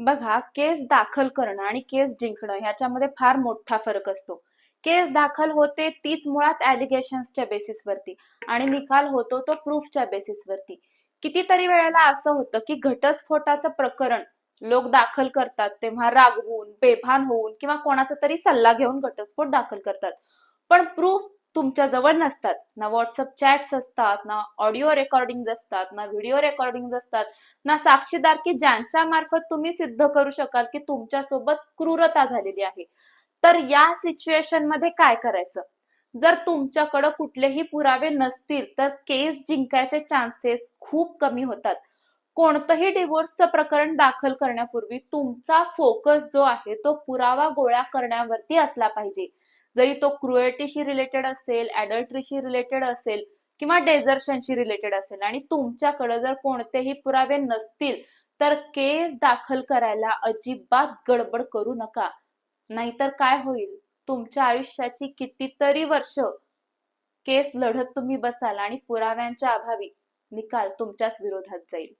बघा केस दाखल करणं आणि केस जिंकणं ह्याच्यामध्ये फार मोठा फरक असतो. केस दाखल होते तीच मुळात ऍलिगेशन्सच्या बेसिसवरती आणि निकाल होतो तो प्रूफच्या बेसिसवरती कितीतरी वेळेला असं होतं की घटस्फोटाचं प्रकरण लोक दाखल करतात तेव्हा रागवून बेभान होऊन किंवा कोणाचा तरी सल्ला घेऊन घटस्फोट दाखल करतात. पण प्रूफ तुमच्या जवळ नसतात. ना व्हॉट्सअप चॅट्स असतात ना ऑडिओ रेकॉर्डिंग असतात ना व्हिडिओ रेकॉर्डिंग असतात ना साक्षीदार की ज्यांच्या मार्फत तुम्ही सिद्ध करू शकाल की तुमच्यासोबत क्रूरता झालेली आहे. तर या सिच्युएशनमध्ये काय करायचं? जर तुमच्याकडे कुठलेही पुरावे नसतील तर केस जिंकायचे चान्सेस खूप कमी होतात. कोणतंही डिवोर्सचं प्रकरण दाखल करण्यापूर्वी तुमचा फोकस जो आहे तो पुरावा गोळा करण्यावरती असला पाहिजे. जरी तो क्रुएटीशी रिलेटेड असेल ऍडल्ट्रीशी रिलेटेड असेल किंवा डेझर्शनशी रिलेटेड असेल आणि तुमच्याकडे जर कोणतेही पुरावे नसतील तर केस दाखल करायला अजिबात गडबड करू नका. नाहीतर काय होईल? तुमच्या आयुष्याची कितीतरी वर्ष केस लढत तुम्ही बसाल आणि पुराव्यांच्या अभावी निकाल तुमच्याच विरोधात जाईल.